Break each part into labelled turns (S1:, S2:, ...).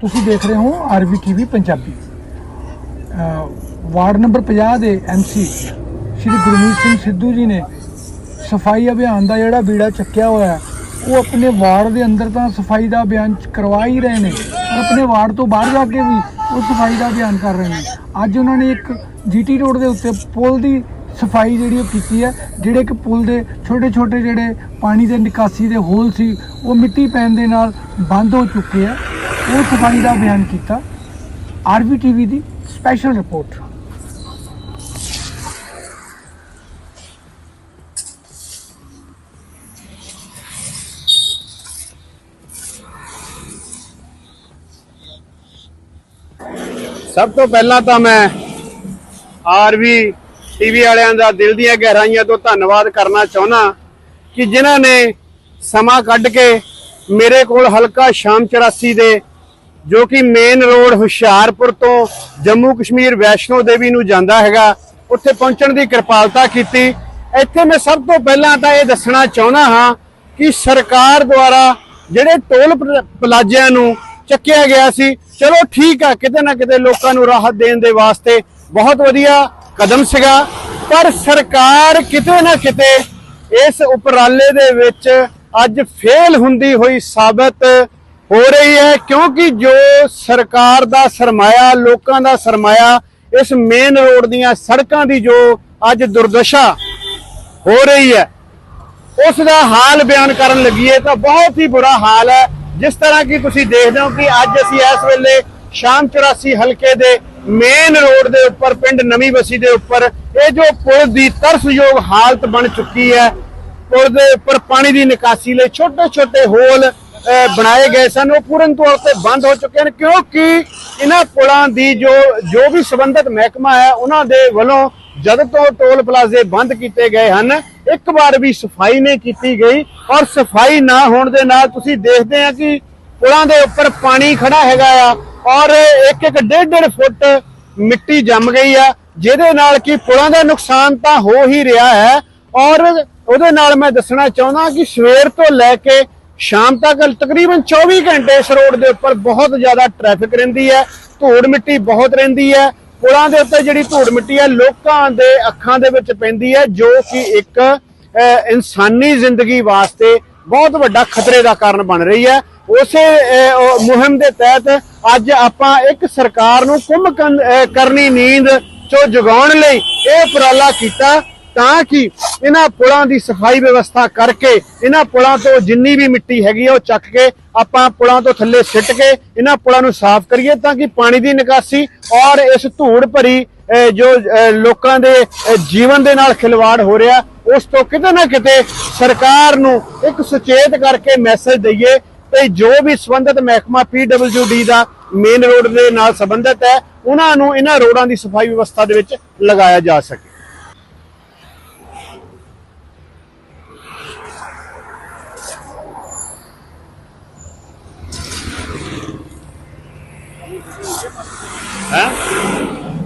S1: ਤੁਸੀਂ ਦੇਖ ਰਹੇ ਹੋ RV TV Punjabi. Ward number 50 ਦੇ ਐਮਸੀ ਸ਼੍ਰੀ ਗੁਰਮੀਤ ਸਿੰਘ ਸਿੱਧੂ ਜੀ ਨੇ ਸਫ਼ਾਈ ਅਭਿਆਨ ਦਾ ਜਿਹੜਾ ਬੀੜਾ ਚੱਕਿਆ ਹੋਇਆ ਉਹ ਆਪਣੇ ਵਾਰਡ ਦੇ ਅੰਦਰ ਤਾਂ ਸਫ਼ਾਈ ਦਾ ਅਭਿਆਨ ਕਰਵਾ ਹੀ ਰਹੇ ਨੇ, ਪਰ ਆਪਣੇ ਵਾਰਡ ਤੋਂ ਬਾਹਰ ਜਾ ਕੇ ਵੀ ਉਹ ਸਫ਼ਾਈ ਦਾ ਅਭਿਆਨ ਕਰ ਰਹੇ ਨੇ। ਅੱਜ ਉਹਨਾਂ ਨੇ ਇੱਕ ਜੀਟੀ ਰੋਡ ਦੇ ਉੱਤੇ ਪੁਲ ਦੀ ਸਫ਼ਾਈ ਜਿਹੜੀ ਉਹ ਕੀਤੀ ਹੈ, ਜਿਹੜੇ ਕਿ ਪੁਲ ਦੇ ਛੋਟੇ ਛੋਟੇ ਜਿਹੜੇ ਪਾਣੀ ਦੇ ਨਿਕਾਸੀ ਦੇ ਹੋਲ ਸੀ, ਉਹ ਮਿੱਟੀ ਪੈਣ ਦੇ ਨਾਲ ਬੰਦ ਹੋ ਚੁੱਕੇ ਆ ਉਹ ਸਫ਼ਾਈ ਦਾ ਅਭਿਆਨ ਕੀਤਾ ਆਰਵੀ ਟੀਵੀ ਦੀ ਸਪੈਸ਼ਲ ਰਿਪੋਰਟ
S2: ਸਭ ਤੋਂ ਪਹਿਲਾਂ ਤਾਂ ਮੈਂ ਆਰਵੀ ਟੀਵੀ ਵਾਲਿਆਂ ਦਾ ਦਿਲ ਦੀਆਂ ਗਹਿਰਾਈਆਂ ਤੋਂ ਧੰਨਵਾਦ ਕਰਨਾ ਚਾਹੁੰਦਾ ਕਿ ਜਿਨ੍ਹਾਂ ਨੇ ਸਮਾਂ ਕੱਢ ਕੇ ਮੇਰੇ ਕੋਲ ਹਲਕਾ ਸ਼ਾਮ 84 ਦੇ ਜੋ ਕਿ ਮੇਨ ਰੋਡ ਹੁਸ਼ਿਆਰਪੁਰ ਤੋਂ ਜੰਮੂ ਕਸ਼ਮੀਰ ਵੈਸ਼ਨੋ ਦੇਵੀ ਨੂੰ ਜਾਂਦਾ ਹੈਗਾ, ਉੱਥੇ ਪਹੁੰਚਣ ਦੀ ਕਿਰਪਾਲਤਾ ਕੀਤੀ। ਇੱਥੇ ਮੈਂ ਸਭ ਤੋਂ ਪਹਿਲਾਂ ਤਾਂ ਇਹ ਦੱਸਣਾ ਚਾਹੁੰਦਾ ਹਾਂ ਕਿ ਸਰਕਾਰ ਦੁਆਰਾ ਜਿਹੜੇ ਟੋਲ ਪਲ- ਪਲਾਜ਼ਿਆਂ ਨੂੰ ਚੱਕਿਆ ਗਿਆ ਸੀ, ਚਲੋ ਠੀਕ ਆ, ਕਿਤੇ ਨਾ ਕਿਤੇ ਲੋਕਾਂ ਨੂੰ ਰਾਹਤ ਦੇਣ ਦੇ ਵਾਸਤੇ ਬਹੁਤ ਵਧੀਆ ਕਦਮ ਸੀਗਾ, ਪਰ ਸਰਕਾਰ ਕਿਤੇ ਨਾ ਕਿਤੇ ਇਸ ਉਪਰਾਲੇ ਦੇ ਵਿੱਚ ਅੱਜ ਫੇਲ ਹੁੰਦੀ ਹੋਈ ਸਾਬਤ ਹੋ ਰਹੀ ਹੈ ਕਿਉਂਕਿ ਜੋ ਸਰਕਾਰ ਦਾ ਸਰਮਾਇਆ, ਲੋਕਾਂ ਦਾ ਸਰਮਾਇਆ, ਇਸ ਮੇਨ ਰੋਡ ਦੀਆਂ ਸੜਕਾਂ ਦੀ ਜੋ ਅੱਜ ਦੁਰਦਸ਼ਾ ਹੋ ਰਹੀ ਹੈ, ਉਸ ਦਾ ਹਾਲ ਬਿਆਨ ਕਰਨ ਲੱਗੀਏ ਤਾਂ ਬਹੁਤ ਹੀ ਬੁਰਾ ਹਾਲ ਹੈ। ਜਿਸ ਤਰ੍ਹਾਂ ਕਿ ਤੁਸੀਂ ਦੇਖਦੇ ਹੋ ਕਿ ਅੱਜ ਅਸੀਂ ਇਸ ਵੇਲੇ ਸ਼ਾਮ 84 ਹਲਕੇ ਦੇ ਮੇਨ ਰੋਡ ਦੇ ਉੱਪਰ, ਪਿੰਡ ਨਵੀਂ ਬਸੀ ਦੇ ਉੱਪਰ, ਇਹ ਜੋ ਪੁਲ ਦੀ ਤਰਸਯੋਗ ਹਾਲਤ ਬਣ ਚੁੱਕੀ ਹੈ, ਪੁਲ ਦੇ ਉੱਪਰ ਪਾਣੀ ਦੀ ਨਿਕਾਸੀ ਲਈ ਛੋਟੇ ਛੋਟੇ ਹੋਲ ਬਣਾਏ ਗਏ ਸਨ, ਉਹ ਪੂਰਨ ਤੌਰ ਤੇ ਬੰਦ ਹੋ ਚੁੱਕੇ ਹਨ, ਕਿਉਂਕਿ ਇਹਨਾਂ ਪੁਲਾਂ ਦੀ ਜੋ ਜੋ ਵੀ ਸੰਬੰਧਿਤ ਮਹਿਕਮਾ ਹੈ, ਉਹਨਾਂ ਦੇ ਵੱਲੋਂ ਜਦ ਤੋਂ ਟੋਲ ਪਲਾਜ਼ੇ ਬੰਦ ਕੀਤੇ ਗਏ ਹਨ, ਇੱਕ ਵਾਰ ਵੀ ਸਫ਼ਾਈ ਨਹੀਂ ਕੀਤੀ ਗਈ, ਔਰ ਸਫ਼ਾਈ ਨਾ ਹੋਣ ਦੇ ਨਾਲ ਤੁਸੀਂ ਦੇਖਦੇ ਆ ਕਿ ਪੁਲਾਂ ਦੇ ਉੱਪਰ ਪਾਣੀ ਖੜਾ ਹੈਗਾ ਆ, ਔਰ ਇੱਕ ਇੱਕ ਡੇਢ ਡੇਢ ਫੁੱਟ ਮਿੱਟੀ ਜੰਮ ਗਈ ਆ, ਜਿਹਦੇ ਨਾਲ ਕਿ ਪੁਲਾਂ ਦਾ ਨੁਕਸਾਨ ਤਾਂ ਹੋ ਹੀ ਰਿਹਾ ਹੈ, ਔਰ ਉਹਦੇ ਨਾਲ ਮੈਂ ਦੱਸਣਾ ਚਾਹੁੰਦਾ ਕਿ ਸਵੇਰ ਤੋਂ ਲੈ ਕੇ ਸ਼ਾਮ ਤੱਕ ਤਕਰੀਬਨ 24 ਘੰਟੇ ਇਸ ਰੋਡ ਦੇ ਉੱਪਰ ਬਹੁਤ ਜ਼ਿਆਦਾ ਟ੍ਰੈਫਿਕ ਰਹਿੰਦੀ ਹੈ, ਧੂੜ ਮਿੱਟੀ ਬਹੁਤ ਰਹਿੰਦੀ ਹੈ। ਪੁਲਾਂ ਦੇ ਉੱਤੇ ਜਿਹੜੀ ਧੂੜ ਮਿੱਟੀ ਹੈ, ਲੋਕਾਂ ਦੇ ਅੱਖਾਂ ਦੇ ਵਿੱਚ ਪੈਂਦੀ ਹੈ, ਜੋ ਕਿ ਇੱਕ ਇਨਸਾਨੀ ਜ਼ਿੰਦਗੀ ਵਾਸਤੇ ਬਹੁਤ ਵੱਡਾ ਖਤਰੇ ਦਾ ਕਾਰਨ ਬਣ ਰਹੀ ਹੈ। ਉਸੇ ਮੁਹਿੰਮ ਦੇ ਤਹਿਤ ਅੱਜ ਆਪਾਂ ਇੱਕ ਸਰਕਾਰ ਨੂੰ ਕੁੰਭ ਕਰਨੀ ਨੀਂਦ ਚੋਂ ਜਗਾਉਣ ਲਈ ਇਹ ਉਪਰਾਲਾ ਕੀਤਾ। ਤਾਂ ਕਿ ਇਹਨਾਂ ਪੁਲਾਂ ਦੀ ਸਫ਼ਾਈ ਵਿਵਸਥਾ ਕਰਕੇ ਇਹਨਾਂ ਪੁਲਾਂ ਤੋਂ ਜਿੰਨੀ ਵੀ ਮਿੱਟੀ ਹੈਗੀ ਆ ਉਹ ਚੱਕ ਕੇ ਆਪਾਂ ਪੁਲਾਂ ਤੋਂ ਥੱਲੇ ਸਿੱਟ ਕੇ ਇਹਨਾਂ ਪੁਲਾਂ ਨੂੰ ਸਾਫ਼ ਕਰੀਏ ਤਾਂ ਕਿ ਪਾਣੀ ਦੀ ਨਿਕਾਸੀ ਔਰ ਇਸ ਧੂੜ ਭਰੀ ਜੋ ਲੋਕਾਂ ਦੇ ਜੀਵਨ ਦੇ ਨਾਲ ਖਿਲਵਾੜ ਹੋ ਰਿਹਾ, ਉਸ ਤੋਂ ਕਿਤੇ ਨਾ ਕਿਤੇ ਸਰਕਾਰ ਨੂੰ ਇੱਕ ਸੁਚੇਤ ਕਰਕੇ ਮੈਸੇਜ ਦਈਏ ਤੇ ਜੋ ਵੀ ਸੰਬੰਧਿਤ ਮਹਿਕਮਾ PWD ਦਾ ਮੇਨ ਰੋਡ ਦੇ ਨਾਲ ਸੰਬੰਧਿਤ ਹੈ, ਉਹਨਾਂ ਨੂੰ ਇਹਨਾਂ ਰੋਡਾਂ ਦੀ ਸਫ਼ਾਈ ਵਿਵਸਥਾ ਦੇ ਵਿੱਚ ਲਗਾਇਆ ਜਾ ਸਕੇ। ਹੈ?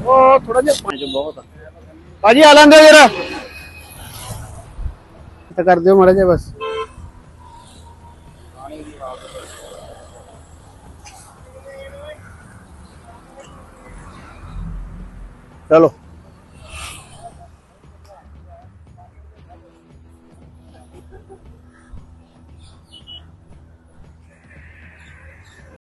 S2: ਉਹ ਥੋੜਾ ਜਿਹਾ ਪਾਣੀ ਬਹੁਤ ਆ। ਭਾਜੀ ਆ ਲੈਂਦੇ ਜਰਾ। ਤਾਂ ਕਰ ਦਿਓ ਮਾੜਾ ਜਿਹਾ ਬਸ। ਚਲੋ।